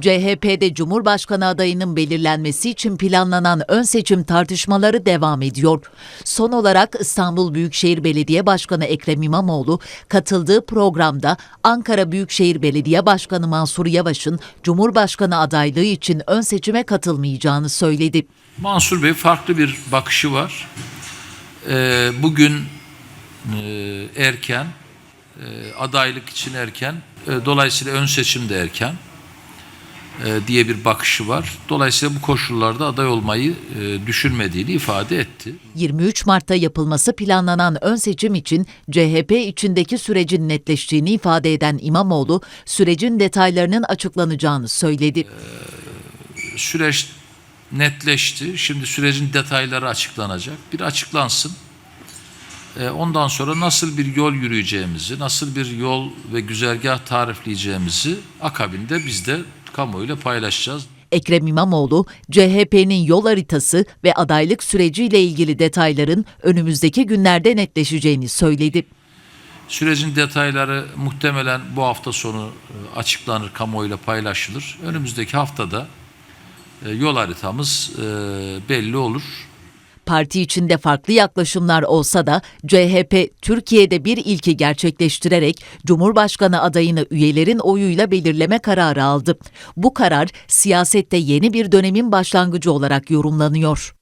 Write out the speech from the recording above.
CHP'de Cumhurbaşkanı adayının belirlenmesi için planlanan ön seçim tartışmaları devam ediyor. Son olarak İstanbul Büyükşehir Belediye Başkanı Ekrem İmamoğlu katıldığı programda Ankara Büyükşehir Belediye Başkanı Mansur Yavaş'ın Cumhurbaşkanı adaylığı için ön seçime katılmayacağını söyledi. Mansur Bey farklı bir bakışı var. Ee, bugün e, erken, e, adaylık için erken, e, dolayısıyla ön seçim de erken diye bir bakışı var. Dolayısıyla bu koşullarda aday olmayı e, düşünmediğini ifade etti. 23 Mart'ta yapılması planlanan ön seçim için CHP içindeki sürecin netleştiğini ifade eden İmamoğlu, sürecin detaylarının açıklanacağını söyledi. Süreç netleşti. Şimdi sürecin detayları açıklanacak. Bir açıklansın. E, Ondan sonra nasıl bir yol yürüyeceğimizi, nasıl bir yol ve güzergah tarifleyeceğimizi akabinde biz de kamuoyuyla paylaşacağız. Ekrem İmamoğlu, CHP'nin yol haritası ve adaylık süreciyle ilgili detayların önümüzdeki günlerde netleşeceğini söyledi. Sürecin detayları muhtemelen bu hafta sonu e, açıklanır, kamuoyuyla paylaşılır. Önümüzdeki haftada e, yol haritamız e, belli olur. Parti içinde farklı yaklaşımlar olsa da CHP Türkiye'de bir ilki gerçekleştirerek Cumhurbaşkanı adayını üyelerin oyuyla belirleme kararı aldı. Bu karar siyasette yeni bir dönemin başlangıcı olarak yorumlanıyor.